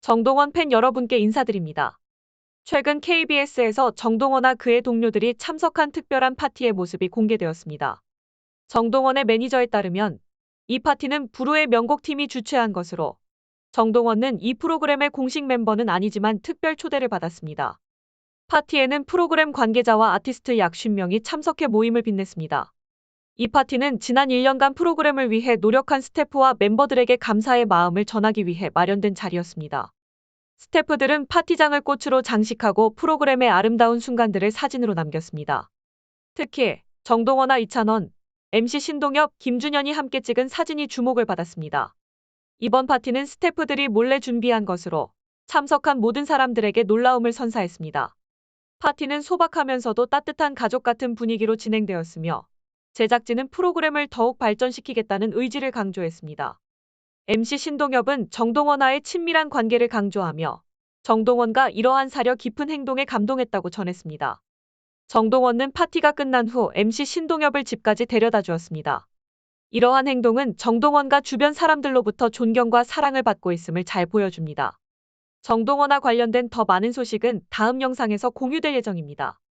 정동원 팬 여러분께 인사드립니다. 최근 KBS에서 정동원과 그의 동료들이 참석한 특별한 파티의 모습이 공개되었습니다. 정동원의 매니저에 따르면 이 파티는 부르의 명곡팀이 주최한 것으로 정동원은 이 프로그램의 공식 멤버는 아니지만 특별 초대를 받았습니다. 파티에는 프로그램 관계자와 아티스트 약 50명이 참석해 모임을 빛냈습니다. 이 파티는 지난 1년간 프로그램을 위해 노력한 스태프와 멤버들에게 감사의 마음을 전하기 위해 마련된 자리였습니다. 스태프들은 파티장을 꽃으로 장식하고 프로그램의 아름다운 순간들을 사진으로 남겼습니다. 특히 정동원과 이찬원, MC 신동엽, 김준현이 함께 찍은 사진이 주목을 받았습니다. 이번 파티는 스태프들이 몰래 준비한 것으로 참석한 모든 사람들에게 놀라움을 선사했습니다. 파티는 소박하면서도 따뜻한 가족 같은 분위기로 진행되었으며 제작진은 프로그램을 더욱 발전시키겠다는 의지를 강조했습니다. MC 신동엽은 정동원와의 친밀한 관계를 강조하며 정동원과 이러한 사려 깊은 행동에 감동했다고 전했습니다. 정동원은 파티가 끝난 후 MC 신동엽을 집까지 데려다 주었습니다. 이러한 행동은 정동원과 주변 사람들로부터 존경과 사랑을 받고 있음을 잘 보여줍니다. 정동원과 관련된 더 많은 소식은 다음 영상에서 공유될 예정입니다.